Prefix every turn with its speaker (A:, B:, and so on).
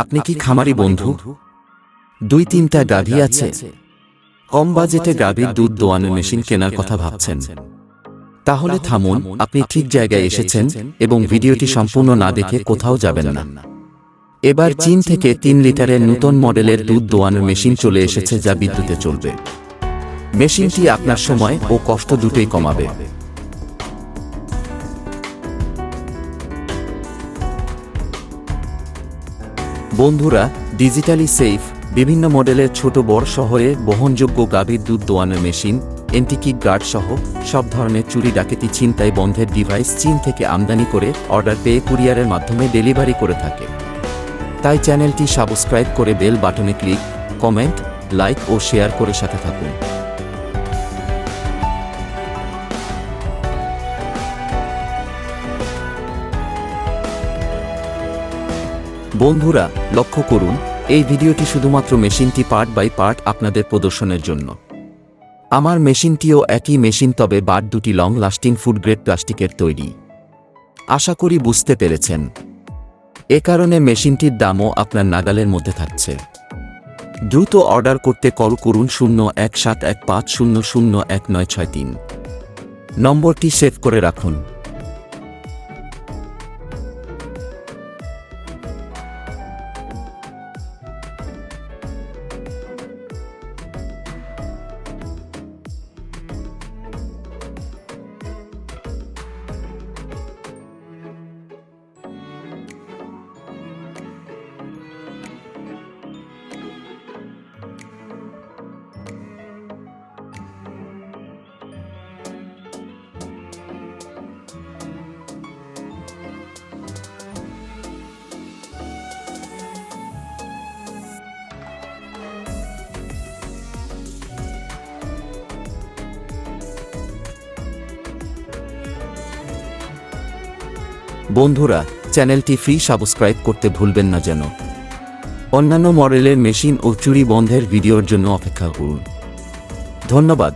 A: আপনি কি খামারি বন্ধু? দুই তিনটা গাভী আছে। কম বাজেটে গাভীর দুধ দোয়ানো মেশিন কেনার কথা ভাবছেন। তাহলে থামুন আপনি ঠিক জায়গায় এসেছেন এবং ভিডিওটি সম্পূর্ণ না দেখে কোথাও যাবেন না। এবার চীন থেকে তিন লিটারের নতুন মডেলের দুধ দোয়ানোর মেশিন চলে এসেছে যা বিদ্যুতে চলবে। মেশিনটি আপনার সময় ও কষ্ট দুটোই কমাবে। বন্ধুরা ডিজিটালি সেফ বিভিন্ন মডেলের ছোট বড় শহরে বহনযোগ্য গাভীর দুধ দোয়ানোর মেশিন এন্টিকিক গার্ড সহ সব ধরনের চুরি, ডাকেতি, ছিনতাই বন্ধের ডিভাইস চীন থেকে আমদানি করে অর্ডার পেয়ে কুরিয়ারের মাধ্যমে ডেলিভারি করে থাকে। তাই চ্যানেলটি সাবস্ক্রাইব করে বেল বাটনে ক্লিক কমেন্ট লাইক ও শেয়ার করে সাথে থাকুন। বন্ধুরা, লক্ষ্য করুন, এই ভিডিওটি শুধুমাত্র মেশিনটি পার্ট বাই পার্ট আপনাদের প্রদর্শনের জন্য। আমার মেশিনটিও একই মেশিন, তবে বার দুটি লং লাস্টিং ফুড গ্রেড প্লাস্টিকের তৈরি। আশা করি বুঝতে পেরেছেন। এ কারণে মেশিনটির দামও আপনার নাগালের মধ্যে থাকছে। দ্রুত অর্ডার করতে কল করুন শূন্য এক সাত এক পাঁচ শূন্য শূন্য এক নয় ছয় তিন। নম্বরটি সেভ করে রাখুন। বন্ধুরা, চ্যানেলটি ফ্রি সাবস্ক্রাইব করতে ভুলবেন না যেন। অন্যান্য মডেলের মেশিন ও চুরি বন্ধের ভিডিওর জন্য অপেক্ষা করুন। ধন্যবাদ।